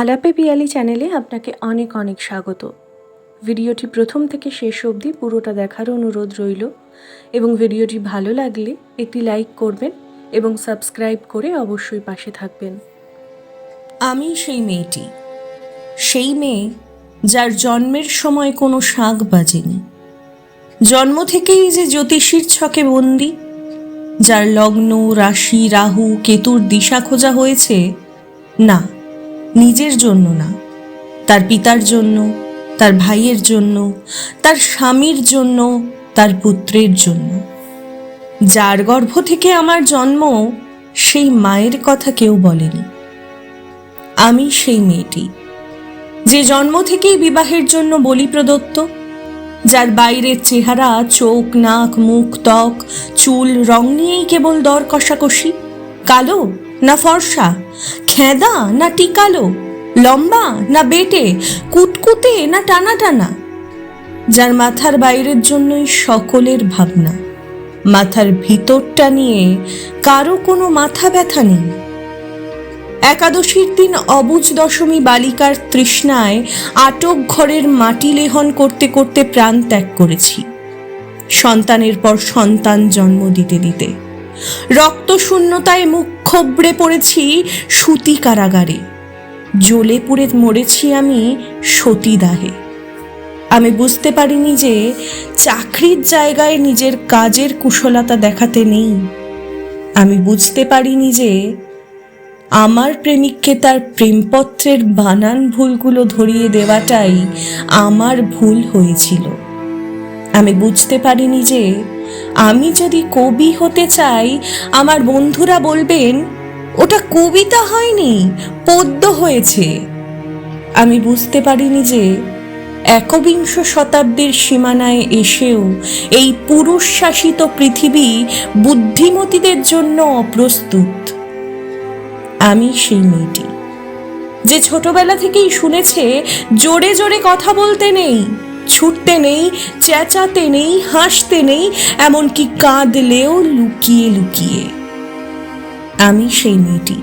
আলাপে পিয়ালি চ্যানেলে আপনাকে অনেক অনেক স্বাগত। ভিডিওটি প্রথম থেকে শেষ অবধি পুরোটা দেখার অনুরোধ রইল এবং ভিডিওটি ভালো লাগলে একটি লাইক করবেন এবং সাবস্ক্রাইব করে অবশ্যই পাশে থাকবেন। আমি সেই মেয়েটি, সেই মেয়ে যার জন্মের সময় কোনো শাঁখ বাজেনি। জন্ম থেকেই যে জ্যোতিষীর ছকে বন্দি, যার লগ্ন, রাশি, রাহু, কেতুর দিশা খোঁজা হয়েছে, না। নিজের জন্য না। তার পিতার জন্য, তার ভাইয়ের জন্য, তার স্বামীর জন্য, তার পুত্রের জন্য। যার গর্ভ থেকে আমার জন্ম, সেই মায়ের কথা কেউ বলেনি। আমি সেই মেয়েটি, যে জন্ম থেকেই বিবাহের জন্য বলি প্রদত্ত, যার বাইরের চেহারা, চোখ, নাক, মুখ, ত্বক, চুল, রং নিয়েই কেবল দর কষাকষি, কালো না ফর্সা, খেদা না টিকালো, লম্বা না বেটে কুটকুতে না টানা টানা। যার মাথার বাইরের জন্যই সকলের ভাবনা, মাথার ভিতরটা নিয়ে কারও কোনো মাথা ব্যথা নেই। একাদশীর দিন অবুজ দশমী বালিকার তৃষ্ণায় আটক ঘরের মাটি লেহন করতে করতে প্রাণ ত্যাগ করেছি। সন্তানের পর সন্তান জন্ম দিতে দিতে। রক্ত শূন্যতায় মুখ খবড়ে পড়েছি সুতি কারাগারে। জ্বলে পুড়ে মরেছি আমি সতীদাহে আমি বুঝতে পারিনি যে চাকরির জায়গায় নিজের কাজের কুশলতা দেখাতে নেই। আমি বুঝতে পারিনি যে আমার প্রেমিককে তার প্রেমপত্রের বানান ভুলগুলো ধরিয়ে দেওয়াটাই আমার ভুল হয়েছিল। আমি বুঝতে পারিনি যে আমি যদি কবি হতে চাই, আমার বন্ধুরা বলবেন, ওটা কবিতা হয়নি, পদ্য হয়েছে। আমি বুঝতে পারিনি যে একবিংশ শতাব্দীর সীমানায় এসেও এই পুরুষ শাসিত পৃথিবী বুদ্ধিমতীদের জন্য অপ্রস্তুত। আমি সেই মেয়েটি, যে ছোটবেলা থেকেই শুনেছে, জোরে জোরে কথা বলতে নেই। ছুটতে নেই, চেঁচাতে নেই, হাসতে নেই, এমনকি কাঁদলেও লুকিয়ে লুকিয়ে। আমি সেই মেয়েটি,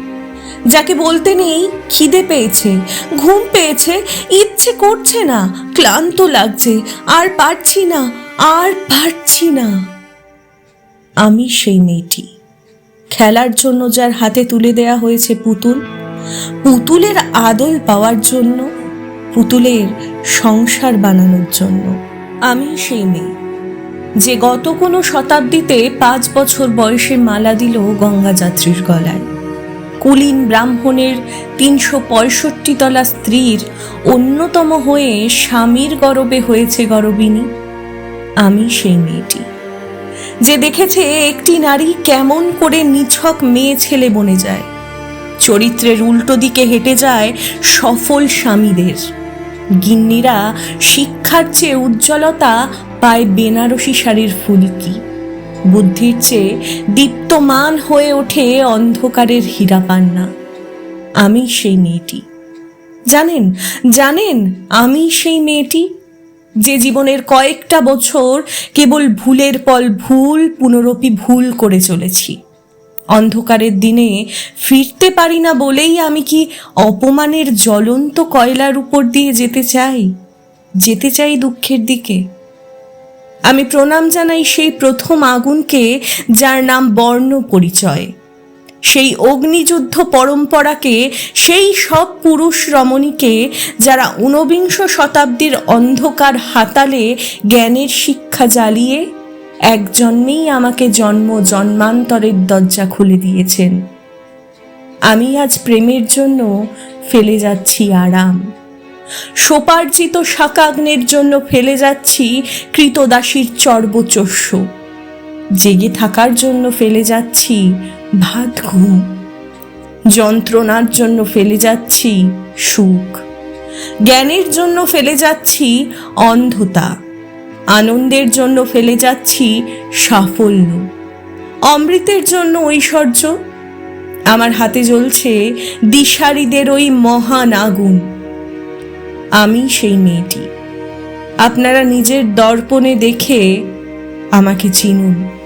যাকে বলতে নেই খিদে পেয়েছে, ঘুম পেয়েছে, ইচ্ছে করছে না, ক্লান্ত লাগছে, আর পারছি না, আর পারছি না। আমি সেই মেয়েটি, খেলার জন্য যার হাতে তুলে দেয়া হয়েছে পুতুল, পুতুলের আদল পাওয়ার জন্য পুতুলের সংসার বানানোর জন্য। আমি সেই মেয়ে। যে গত কোনো শতাব্দীতে পাঁচ বছর বয়সে মালা দিল গঙ্গা যাত্রীর গলায়। কুলীন ব্রাহ্মণের তিনশো পঁয়ষট্টি তলা স্ত্রীর অন্যতম হয়ে স্বামীর গরবে হয়েছে গরবিনী। আমি সেই মেয়েটি। যে দেখেছে একটি নারী কেমন করে নিছক মেয়ে ছেলে বনে যায়। চরিত্রের উল্টো দিকে হেঁটে যায় সফল স্বামীদের। গিন্নিরা শিক্ষার চেয়ে উজ্জ্বলতা পায় বেনারসি শাড়ির ফুলকি। বুদ্ধির চেয়ে দীপ্তমান হয়ে ওঠে অন্ধকারের হীরা পান্না আমি সেই মেয়েটি। জানেন জানেন, আমি সেই মেয়েটি? যে জীবনের কয়েকটা বছর কেবল ভুলের পল ভুল, পুনরপি ভুল করে চলেছি। অন্ধকারের দিনে ফিরতে পারি না বলেই আমি কি অপমানের জ্বলন্ত কয়লার উপর দিয়ে যেতে চাই? যেতে চাই দুঃখের দিকে। আমি প্রণাম জানাই সেই প্রথম আগুনকে যার নাম বর্ণ পরিচয়। সেই অগ্নিযুদ্ধ পরম্পরাকে, সেই সব পুরুষ রমণীকে যারা ঊনবিংশ শতাব্দীর অন্ধকার হাতালে জ্ঞানের শিক্ষা জ্বালিয়ে এক জন্মেই আমাকে জন্ম জন্মান্তরের দরজা খুলে দিয়েছেন। আমি আজ প্রেমের জন্য ফেলে যাচ্ছি আরাম। সোপার্জিত শাকাগ্নের জন্য ফেলে যাচ্ছি কৃতদাসীর চর্বচস্য। জেগে থাকার জন্য ফেলে যাচ্ছি ভাত ঘুম যন্ত্রণার জন্য ফেলে যাচ্ছি সুখ। জ্ঞানের জন্য ফেলে যাচ্ছি অন্ধতা। আনন্দের জন্য ফেলে যাচ্ছি সাফল্য। অমৃতের জন্য ঐশ্বর্য। আমার হাতে জ্বলছে দিশারিদের ওই মহান আগুন। আমি সেই মেয়েটি। আপনারা নিজের দর্পণে দেখে আমাকে চিনুন।